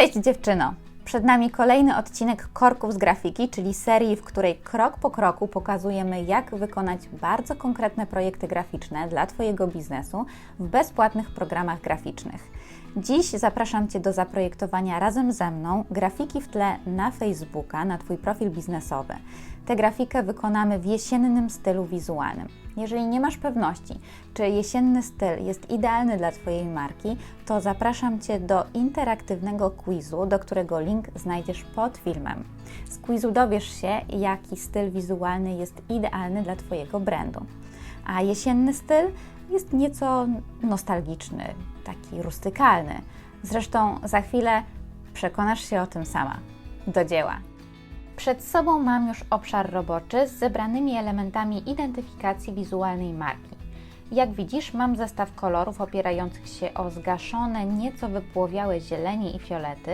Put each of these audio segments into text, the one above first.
Cześć dziewczyno! Przed nami kolejny odcinek Korków z grafiki, czyli serii, w której krok po kroku pokazujemy, jak wykonać bardzo konkretne projekty graficzne dla Twojego biznesu w bezpłatnych programach graficznych. Dziś zapraszam Cię do zaprojektowania razem ze mną grafiki w tle na Facebooka, na Twój profil biznesowy. Tę grafikę wykonamy w jesiennym stylu wizualnym. Jeżeli nie masz pewności, czy jesienny styl jest idealny dla Twojej marki, to zapraszam Cię do interaktywnego quizu, do którego link znajdziesz pod filmem. Z quizu dowiesz się, jaki styl wizualny jest idealny dla Twojego brandu. A jesienny styl jest nieco nostalgiczny, taki rustykalny. Zresztą za chwilę przekonasz się o tym sama. Do dzieła! Przed sobą mam już obszar roboczy z zebranymi elementami identyfikacji wizualnej marki. Jak widzisz, mam zestaw kolorów opierających się o zgaszone, nieco wypłowiałe zielenie i fiolety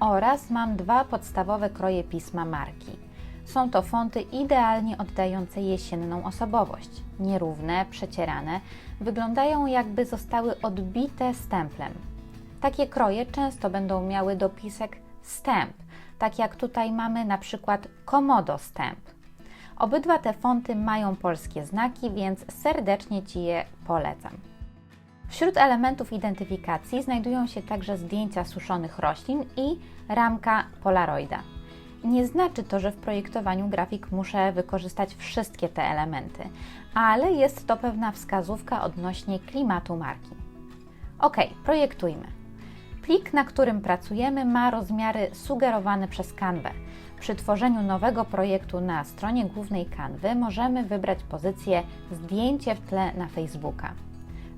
oraz mam dwa podstawowe kroje pisma marki. Są to fonty idealnie oddające jesienną osobowość. Nierówne, przecierane, wyglądają jakby zostały odbite stemplem. Takie kroje często będą miały dopisek stamp, tak jak tutaj mamy na przykład Komodo Stamp. Obydwa te fonty mają polskie znaki, więc serdecznie Ci je polecam. Wśród elementów identyfikacji znajdują się także zdjęcia suszonych roślin i ramka Polaroida. Nie znaczy to, że w projektowaniu grafik muszę wykorzystać wszystkie te elementy, ale jest to pewna wskazówka odnośnie klimatu marki. Ok, projektujmy. Plik, na którym pracujemy, ma rozmiary sugerowane przez Canwę. Przy tworzeniu nowego projektu na stronie głównej Canwy możemy wybrać pozycję Zdjęcie w tle na Facebooka.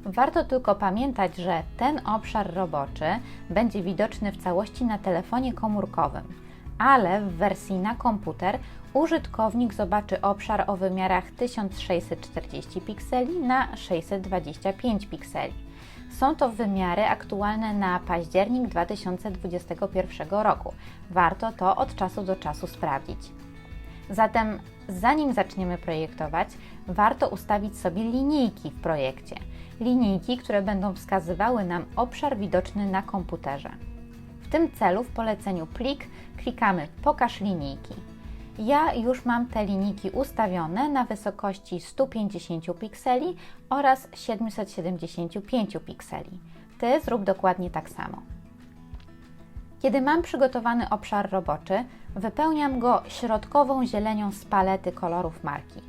Warto tylko pamiętać, że ten obszar roboczy będzie widoczny w całości na telefonie komórkowym, ale w wersji na komputer użytkownik zobaczy obszar o wymiarach 1640 pikseli na 625 pikseli. Są to wymiary aktualne na październik 2021 roku. Warto to od czasu do czasu sprawdzić. Zatem, zanim zaczniemy projektować, warto ustawić sobie linijki w projekcie. Linijki, które będą wskazywały nam obszar widoczny na komputerze. Tym celu w poleceniu Plik klikamy Pokaż linijki. Ja już mam te linijki ustawione na wysokości 150 pikseli oraz 775 pikseli. Ty zrób dokładnie tak samo. Kiedy mam przygotowany obszar roboczy, wypełniam go środkową zielenią z palety kolorów marki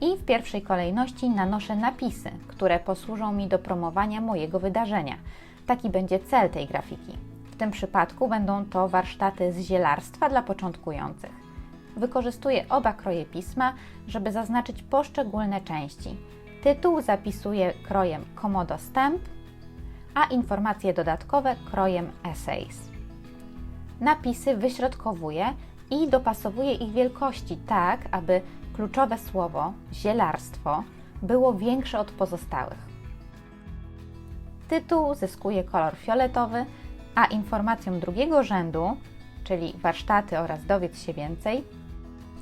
i w pierwszej kolejności nanoszę napisy, które posłużą mi do promowania mojego wydarzenia. Taki będzie cel tej grafiki. Tym przypadku będą to warsztaty z zielarstwa dla początkujących. Wykorzystuję oba kroje pisma, żeby zaznaczyć poszczególne części. Tytuł zapisuję krojem Komodo Stamp, a informacje dodatkowe krojem Essays. Napisy wyśrodkowuję i dopasowuję ich wielkości tak, aby kluczowe słowo zielarstwo było większe od pozostałych. Tytuł zyskuje kolor fioletowy, a informacjom drugiego rzędu, czyli warsztaty oraz dowiedz się więcej,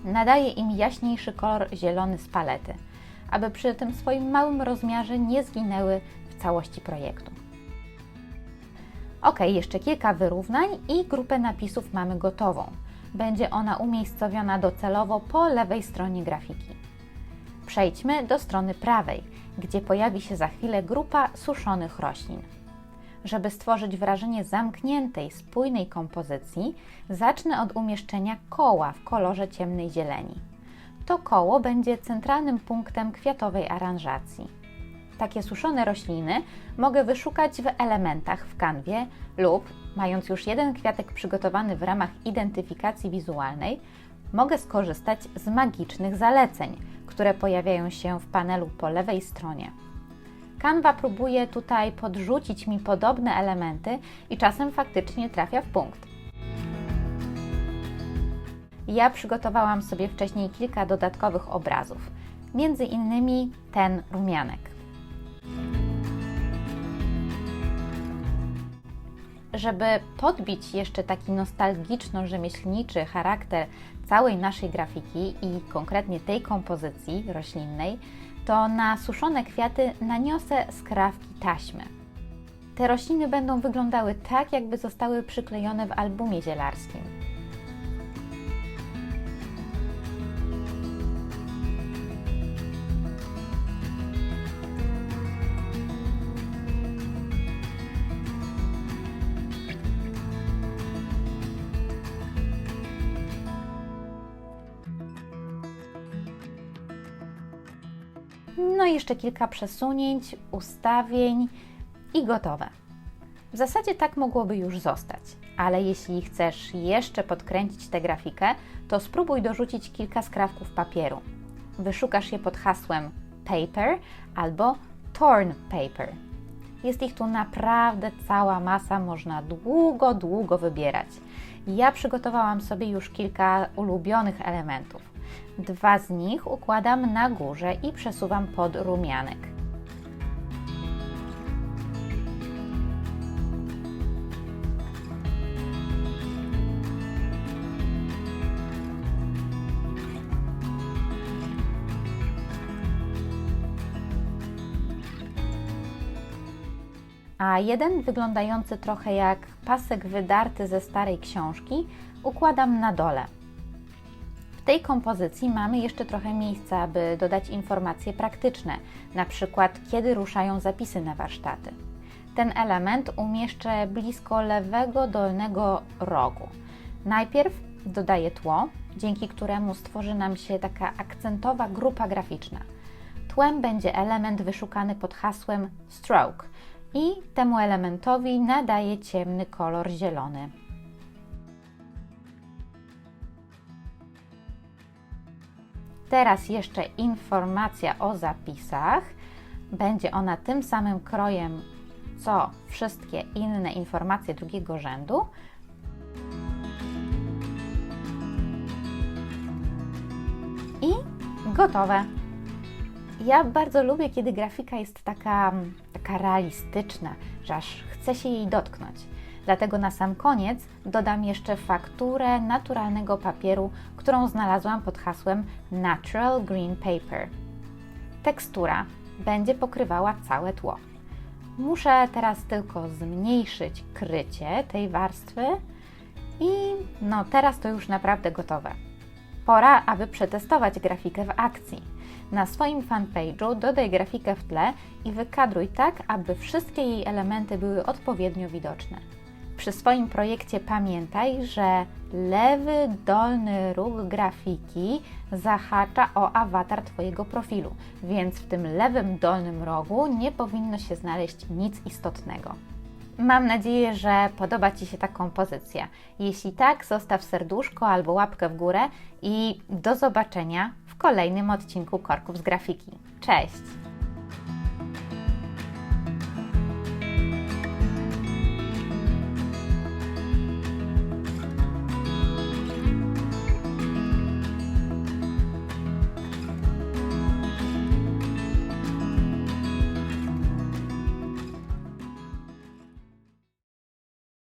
nadaje im jaśniejszy kolor zielony z palety, aby przy tym swoim małym rozmiarze nie zginęły w całości projektu. Ok, jeszcze kilka wyrównań i grupę napisów mamy gotową. Będzie ona umiejscowiona docelowo po lewej stronie grafiki. Przejdźmy do strony prawej, gdzie pojawi się za chwilę grupa suszonych roślin. Żeby stworzyć wrażenie zamkniętej, spójnej kompozycji, zacznę od umieszczenia koła w kolorze ciemnej zieleni. To koło będzie centralnym punktem kwiatowej aranżacji. Takie suszone rośliny mogę wyszukać w elementach w kanwie lub, mając już jeden kwiatek przygotowany w ramach identyfikacji wizualnej, mogę skorzystać z magicznych zaleceń, które pojawiają się w panelu po lewej stronie. Canva próbuje tutaj podrzucić mi podobne elementy i czasem faktycznie trafia w punkt. Ja przygotowałam sobie wcześniej kilka dodatkowych obrazów, między innymi ten rumianek. Żeby podbić jeszcze taki nostalgiczno-rzemieślniczy charakter całej naszej grafiki i konkretnie tej kompozycji roślinnej, to na suszone kwiaty naniosę skrawki taśmy. Te rośliny będą wyglądały tak, jakby zostały przyklejone w albumie zielarskim. No i jeszcze kilka przesunięć, ustawień i gotowe. W zasadzie tak mogłoby już zostać, ale jeśli chcesz jeszcze podkręcić tę grafikę, to spróbuj dorzucić kilka skrawków papieru. Wyszukasz je pod hasłem paper albo torn paper. Jest ich tu naprawdę cała masa, można długo, długo wybierać. Ja przygotowałam sobie już kilka ulubionych elementów. Dwa z nich układam na górze i przesuwam pod rumianek. a jeden wyglądający trochę jak pasek wydarty ze starej książki układam na dole. Tej kompozycji mamy jeszcze trochę miejsca, aby dodać informacje praktyczne, na przykład kiedy ruszają zapisy na warsztaty. Ten element umieszczę blisko lewego dolnego rogu. Najpierw dodaję tło, dzięki któremu stworzy nam się taka akcentowa grupa graficzna. Tłem będzie element wyszukany pod hasłem stroke i temu elementowi nadaję ciemny kolor zielony. Teraz jeszcze informacja o zapisach. Będzie ona tym samym krojem, co wszystkie inne informacje drugiego rzędu. I gotowe. Ja bardzo lubię, kiedy grafika jest taka, taka realistyczna, że aż chce się jej dotknąć. Dlatego na sam koniec dodam jeszcze fakturę naturalnego papieru, którą znalazłam pod hasłem Natural Green Paper. Tekstura będzie pokrywała całe tło. Muszę teraz tylko zmniejszyć krycie tej warstwy i no teraz to już naprawdę gotowe. Pora, aby przetestować grafikę w akcji. Na swoim fanpage'u dodaj grafikę w tle i wykadruj tak, aby wszystkie jej elementy były odpowiednio widoczne. Przy swoim projekcie pamiętaj, że lewy dolny róg grafiki zahacza o awatar Twojego profilu, więc w tym lewym dolnym rogu nie powinno się znaleźć nic istotnego. Mam nadzieję, że podoba Ci się ta kompozycja. Jeśli tak, zostaw serduszko albo łapkę w górę i do zobaczenia w kolejnym odcinku Korków z Grafiki. Cześć!